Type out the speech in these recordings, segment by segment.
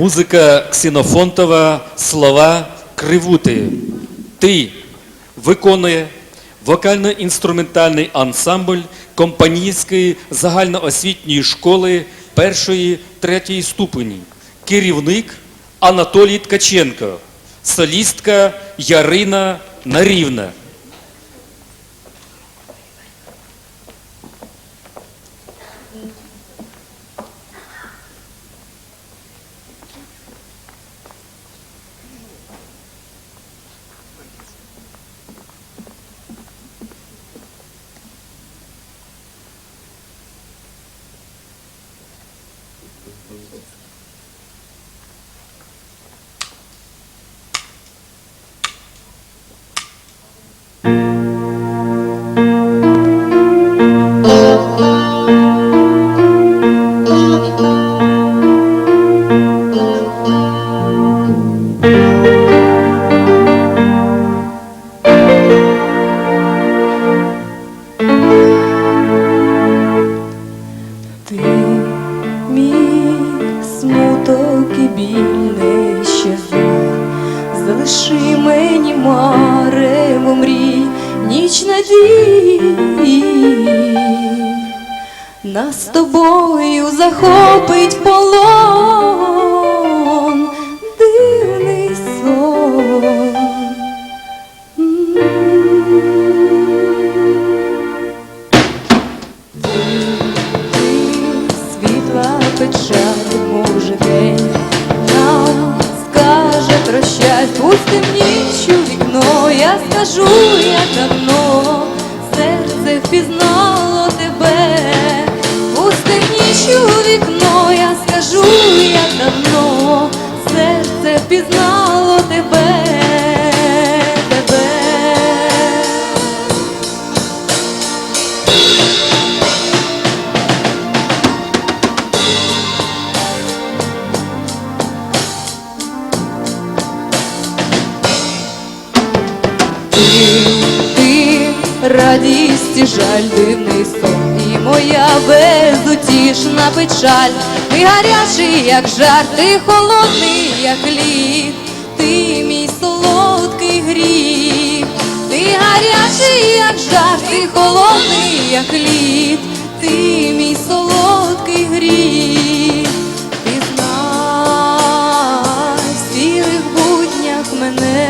Музика Ксенофонтова, слова Кривути. Ти виконує вокально-інструментальний ансамбль компанійської загальноосвітньої школи першої третьої ступені. Керівник Анатолій Ткаченко, солістка Ярина Нарівна. Ти Залиши мені марево мрій, ніч надій, нас тобою захопить полон, прощай, пустим ніч вікно, я скажу, я давно серце впізнало тебе, пустим ніч вікно, я скажу, я давно серце впізнало тебе. Ти, радість і жаль, дивний сон, і моя безутішна печаль. Ти гарячий, як жар, ти холодний, як лід, ти мій солодкий гріх, ти гарячий, як жар, ти холодний, як лід, ти мій солодкий гріх. Ти знай в сірих буднях мене,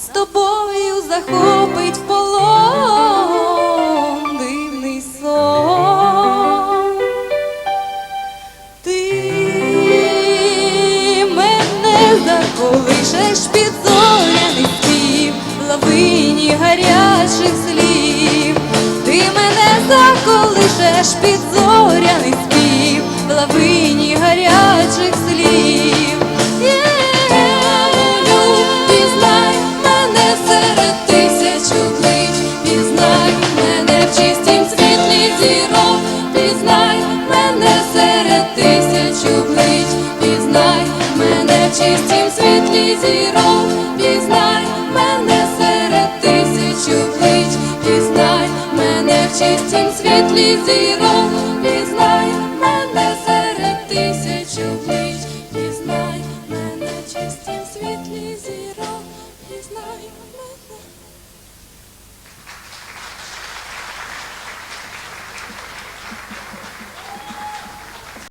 З тобою захопить в полон, дивний сон. Ти мене заколишеш під зоряний спів, лавині гарячих слів. Ти мене заколишеш під зоряний спів, лавині тисячі світлі зірок, пізнай мене серед тисячу плич, пізнай мене в чистім світлі зірок, пізнай мене серед тисячу плич, пізнай мене в чистім світлі зірок, пізнай мене.